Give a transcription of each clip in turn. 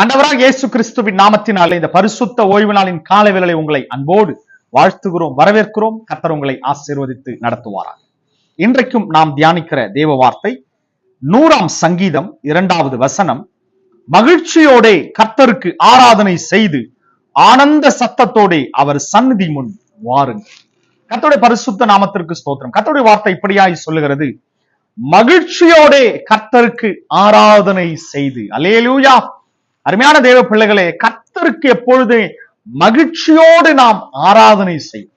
ஆண்டவராக இயேசு கிறிஸ்துவின் நாமத்தினாலே இந்த பரிசுத்த ஓய்வு நாளின் காலை வேளை உங்களை அன்போடு வாழ்த்துகிறோம் வரவேற்கிறோம். கத்தர் உங்களை ஆசீர்வதித்து நடத்துவாராக. இன்றைக்கும் நாம் தியானிக்கிற தேவ வார்த்தை நூறாம் சங்கீதம் இரண்டாவது வசனம். மகிழ்ச்சியோடே கர்த்தருக்கு ஆராதனை செய்து ஆனந்த சத்தத்தோடே அவர் சந்நிதி முன் வாருங்கள். கர்த்தருடைய பரிசுத்த நாமத்திற்கு ஸ்தோத்திரம். கர்த்தருடைய வார்த்தை இப்படியாய் சொல்லுகிறது. மகிழ்ச்சியோடே கர்த்தருக்கு ஆராதனை செய்து. அலேலூயா அருமையான தேவ பிள்ளைகளே கத்தருக்கு எப்பொழுது மகிழ்ச்சியோடு நாம் ஆராதனை செய்யும்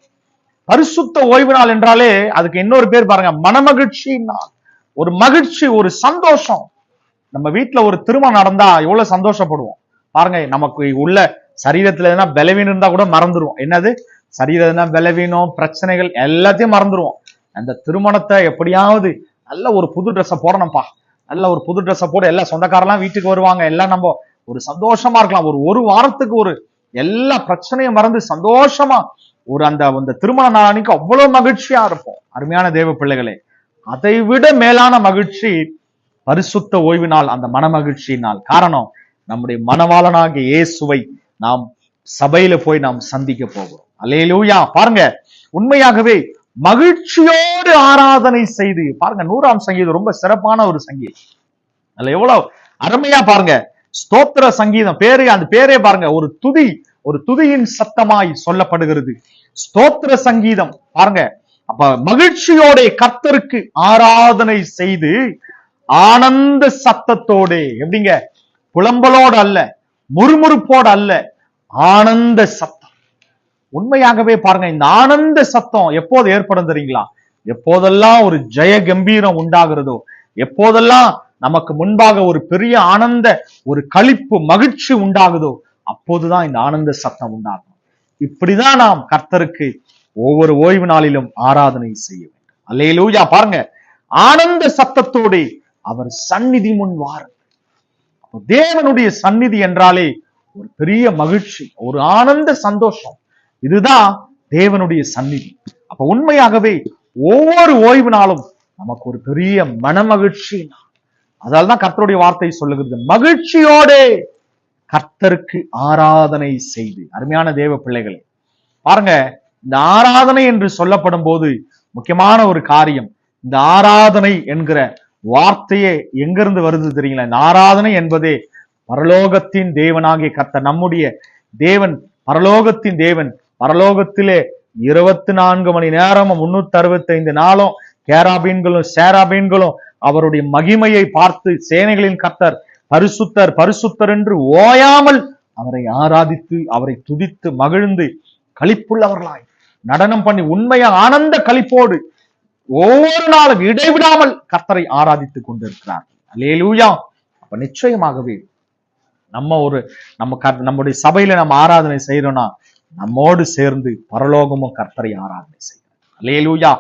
பரிசுத்த ஓய்வு நாள் என்றாலே அதுக்கு இன்னொரு பேர் பாருங்க மனமகிழ்ச்சி நாள் ஒரு மகிழ்ச்சி ஒரு சந்தோஷம். நம்ம வீட்டுல ஒரு திருமணம் நடந்தா எவ்வளவு சந்தோஷப்படுவோம். பாருங்க நமக்கு உள்ள சரீரத்துல எதனா பலவீனம் இருந்தா கூட மறந்துடுவோம் என்னது? சரீரம் எதனா பலவீனம் பிரச்சனைகள் எல்லாத்தையும் மறந்துடுவோம் அந்த திருமணத்தை எப்படியாவது நல்ல ஒரு புது ட்ரெஸ்ஸை போடணும்ப்பா. நல்ல ஒரு புது ட்ரெஸ்ஸை போட. எல்லா சொந்தக்காரெல்லாம் வீட்டுக்கு வருவாங்க. எல்லாம் நம்ம ஒரு சந்தோஷமா இருக்கலாம். ஒரு ஒரு வாரத்துக்கு ஒரு எல்லா பிரச்சனையும் மறந்து சந்தோஷமா ஒரு அந்த அந்த திருமண நாள் அன்னைக்கு அவ்வளவு மகிழ்ச்சியா இருப்போம். அருமையான தேவ பிள்ளைகளே அதை விட மேலான மகிழ்ச்சி பரிசுத்த ஓய்வினால் அந்த மன மகிழ்ச்சியினால் காரணம் நம்முடைய மனவாளனாகிய இயேசுவை நாம் சபையில போய் நாம் சந்திக்க போகிறோம். அலையிலூயா பாருங்க உண்மையாகவே மகிழ்ச்சியோடு ஆராதனை செய்து பாருங்க நூறாம் சங்கீதம் ரொம்ப சிறப்பான ஒரு சங்கீதம். அதுல எவ்வளவு அருமையா பாருங்க ஸ்தோத்திர சங்கீதம். பேரு அந்த பேரே பாருங்க. ஒரு துதி ஒரு துதியின் சத்தமாய் சொல்லப்படுகிறது. ஸ்தோத்திர சங்கீதம். பாருங்க. அப்ப மகிழ்ச்சியோட கர்த்தருக்கு ஆராதனை செய்து ஆனந்த சத்தத்தோட எப்படிங்க? புலம்பலோடு அல்ல முறுமுறுப்போடு அல்ல ஆனந்த சத்தம். உண்மையாகவே பாருங்க இந்த ஆனந்த சத்தம் எப்போது ஏற்படும் தெரியுங்களா? எப்போதெல்லாம் ஒரு ஜெய கம்பீரம் உண்டாகிறதோ எப்போதெல்லாம் நமக்கு முன்பாக ஒரு பெரிய ஆனந்த ஒரு களிப்பு மகிழ்ச்சி உண்டாகுதோ அப்போதுதான் இந்த ஆனந்த சத்தம் உண்டாகும். இப்படிதான் நாம் கர்த்தருக்கு ஒவ்வொரு ஓய்வு நாளிலும் ஆராதனை செய்ய வேண்டும். அல்லேலூயா. பாருங்க ஆனந்த சத்தத்தோடு அவர் சந்நிதி முன் வாருங்கள் தேவனுடைய சந்நிதி என்றாலே ஒரு பெரிய மகிழ்ச்சி ஒரு ஆனந்த சந்தோஷம். இதுதான் தேவனுடைய சந்நிதி. அப்ப உண்மையாகவே ஒவ்வொரு ஓய்வு நாளும் நமக்கு ஒரு பெரிய அதால் தான் கர்த்தருடைய வார்த்தை சொல்லுகிறது. மகிழ்ச்சியோடே கர்த்தருக்கு ஆராதனை செய்து. அருமையான தேவ பிள்ளைகளே பாருங்க இந்த ஆராதனை என்று சொல்லப்படும் போது முக்கியமான ஒரு காரியம். இந்த ஆராதனை என்கிற வார்த்தையே எங்கிருந்து வருது தெரியுங்களா? இந்த ஆராதனை என்பதே பரலோகத்தின் தேவனாகிய கர்த்தர் நம்முடைய தேவன் பரலோகத்தின் தேவன். பரலோகத்திலே இருபத்தி நான்கு மணி நேரமும் முன்னூத்தி அறுபத்தி ஐந்து நாளும் கேராபீன்களும் சேராபீன்களும் அவருடைய மகிமையை பார்த்து சேனைகளின் கர்த்தர் பரிசுத்தர் பரிசுத்தர் என்று ஓயாமல் அவரை ஆராதித்து அவரை துதித்து மகிழ்ந்து களிப்புள்ளவர்களாய் நடனம் பண்ணி உண்மையா ஆனந்த களிப்போடு ஒவ்வொரு நாளும் இடைவிடாமல் கர்த்தரை ஆராதித்துக் கொண்டிருக்கிறார். அலேலூயா அப்ப நிச்சயமாகவே நம்ம ஒரு நம்ம நம்முடைய சபையில நம்ம ஆராதனை செய்யறோம்னா நம்மோடு சேர்ந்து பரலோகமும் கர்த்தரை ஆராதனை செய்யணும் அலேலூயா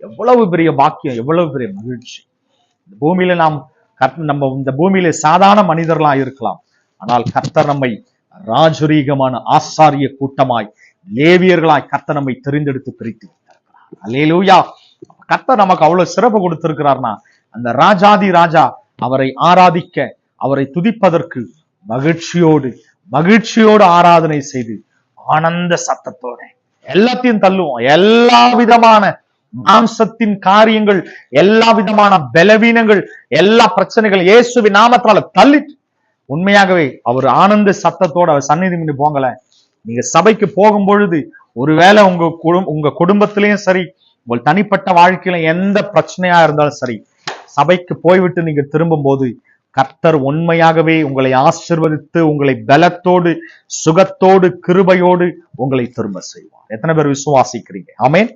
எவ்வளவு பெரிய பாக்கியம் எவ்வளவு பெரிய மகிழ்ச்சி. பூமியில நாம் நம்ம இந்த பூமியில சாதாரண மனிதர்களா இருக்கலாம். ஆனால் கர்த்தர் நம்மை ராஜரீகமான ஆசாரிய கூட்டமாய் லேவியர்களாய் கர்த்தர் நம்மை தெரிந்தெடுத்து பிரித்து விட்டிருக்கிறார் அல்லேலூயா. கர்த்தர் நமக்கு அவ்வளவு சிறப்பு கொடுத்திருக்கிறார்னா அந்த ராஜாதி ராஜா அவரை ஆராதிக்க அவரை துதிப்பதற்கு மகிழ்ச்சியோடு மகிழ்ச்சியோடு ஆராதனை செய்து ஆனந்த சத்தத்தோட எல்லாத்தையும் தள்ளுவோம். எல்லா விதமான மாம்சத்தின் காரியங்கள் எல்லா விதமான பலவீனங்கள் எல்லா பிரச்சனைகள் இயேசுவி நாமத்தால தள்ளிட்டு உண்மையாகவே அவர் ஆனந்த சத்தத்தோட அவர் சந்நிதி முன்னு போங்கல நீங்க சபைக்கு போகும் பொழுது ஒருவேளை உங்க குடும் உங்க குடும்பத்திலையும் சரி உங்கள் தனிப்பட்ட வாழ்க்கையில எந்த பிரச்சனையா இருந்தாலும் சரி சபைக்கு போய்விட்டு நீங்க திரும்பும் போது கர்த்தர் உண்மையாகவே உங்களை ஆசிர்வதித்து உங்களை பலத்தோடு சுகத்தோடு கிருபையோடு உங்களை திரும்ப செய்வார். எத்தனை பேர் விசுவாசிக்கிறீங்க? ஆமேன்.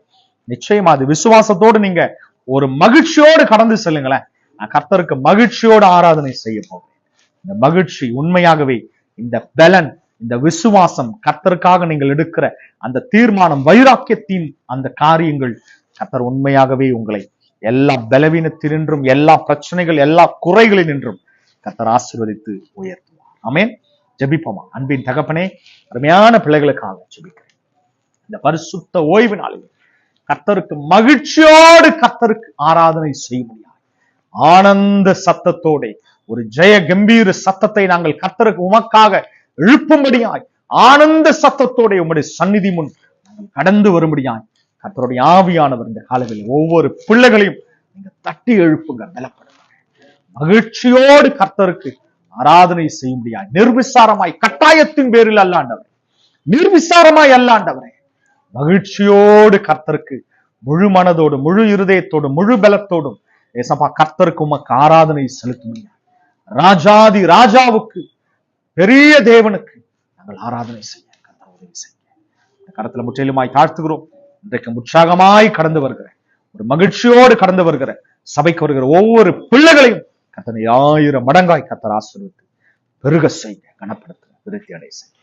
நிச்சயமா அது விசுவாசத்தோடு நீங்க ஒரு மகிழ்ச்சியோடு கடந்து செல்லுங்களேன். நான் கர்த்தருக்கு மகிழ்ச்சியோடு ஆராதனை செய்ய போகிறேன். இந்த மகிழ்ச்சி உண்மையாகவே இந்த பலன் இந்த விசுவாசம் கர்த்தருக்காக நீங்கள் எடுக்கிற அந்த தீர்மானம் வைராக்கியத்தின் அந்த காரியங்கள் கர்த்தர் உண்மையாகவே உங்களை எல்லா பலவீனத்தினின்றும் எல்லா பிரச்சனைகள் எல்லா குறைகளினின்றும் கர்த்தர் ஆசீர்வதித்து உயர்த்துவார். ஆமேன். ஜபிப்போமா? அன்பின் தகப்பனே அருமையான பிள்ளைகளுக்காக ஜபிக்கிறேன். இந்த பரிசுத்த ஓய்வு நாளில் கர்த்தருக்கு மகிழ்ச்சியோடு கர்த்தருக்கு ஆராதனை செய்ய முடியாது. ஆனந்த சத்தத்தோட ஒரு ஜெய கம்பீர சத்தத்தை நாங்கள் கர்த்தருக்கு உமக்காக எழுப்பும்படியாய் ஆனந்த சத்தத்தோட உம்முடைய சந்நிதி முன் நாங்கள் கடந்து வரும்படியாய் கர்த்தருடைய ஆவியானவர் இந்த காலத்தில் ஒவ்வொரு பிள்ளைகளையும் நீங்க தட்டி எழுப்புங்க பலப்படுங்க. மகிழ்ச்சியோடு கர்த்தருக்கு ஆராதனை செய்யும்படியாய் நிர்விசாரமாய் கட்டாயத்தின் பேரில் அல்லாண்டவர். நிர்விசாரமாய் அல்லாண்டவரே. மகிழ்ச்சியோடு கர்த்தருக்கு முழு மனதோடு முழு இருதயத்தோடு முழு பலத்தோடும் ஏசப்பா கர்த்தருக்கு உமக்கு ஆராதனை செலுத்தும் ராஜாதி ராஜாவுக்கு பெரிய தேவனுக்கு நாங்கள் ஆராதனை செய்ய கர்த்தர் உதவி செய்ய. கரத்துல முற்றிலுமாய் தாழ்த்துகிறோம். இன்றைக்கு உற்சாகமாய் கடந்து வருகிற ஒரு மகிழ்ச்சியோடு கடந்து வருகிற சபைக்கு வருகிற ஒவ்வொரு பிள்ளைகளையும் கத்தனை ஆயிரம் மடங்காய் கத்தர் ஆசிர்வித்து பெருக செய்ய கனப்படுத்த விருத்தி அடை செய்ய.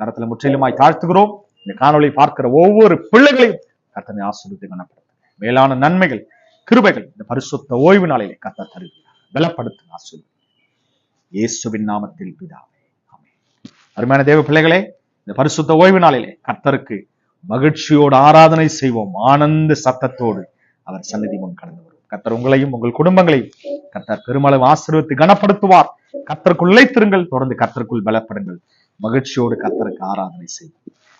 கரத்துல முற்றிலுமாய் தாழ்த்துகிறோம். இந்த காணொளி பார்க்கிற ஒவ்வொரு பிள்ளைகளையும் கர்த்தனை ஆசீர்வதித்து கணப்படுத்துங்க மேலான நன்மைகள் கிருபைகள் இந்த பரிசுத்த ஓய்வு நாளிலே கத்த தருகிறார். பலப்படுத்து ஆசீர்வதி இயேசுவின் நாமத்தில் பிதாவே அருமையான தேவ பிள்ளைகளே இந்த பரிசுத்த ஓய்வு நாளிலே கர்த்தருக்கு மகிழ்ச்சியோடு ஆராதனை செய்வோம். ஆனந்த சத்தத்தோடு அவர் சன்னதி முன் கடந்து வரும் கர்த்தர் உங்களையும் உங்கள் குடும்பங்களையும் கர்த்தர் பெருமளவு ஆசீர்வதித்து கனப்படுத்துவார். கர்த்தருக்குள் உழைத்திருங்கள் தொடர்ந்து கர்த்தருக்குள் பலப்படுங்கள். மகிழ்ச்சியோடு கர்த்தருக்கு ஆராதனை செய்வோம்.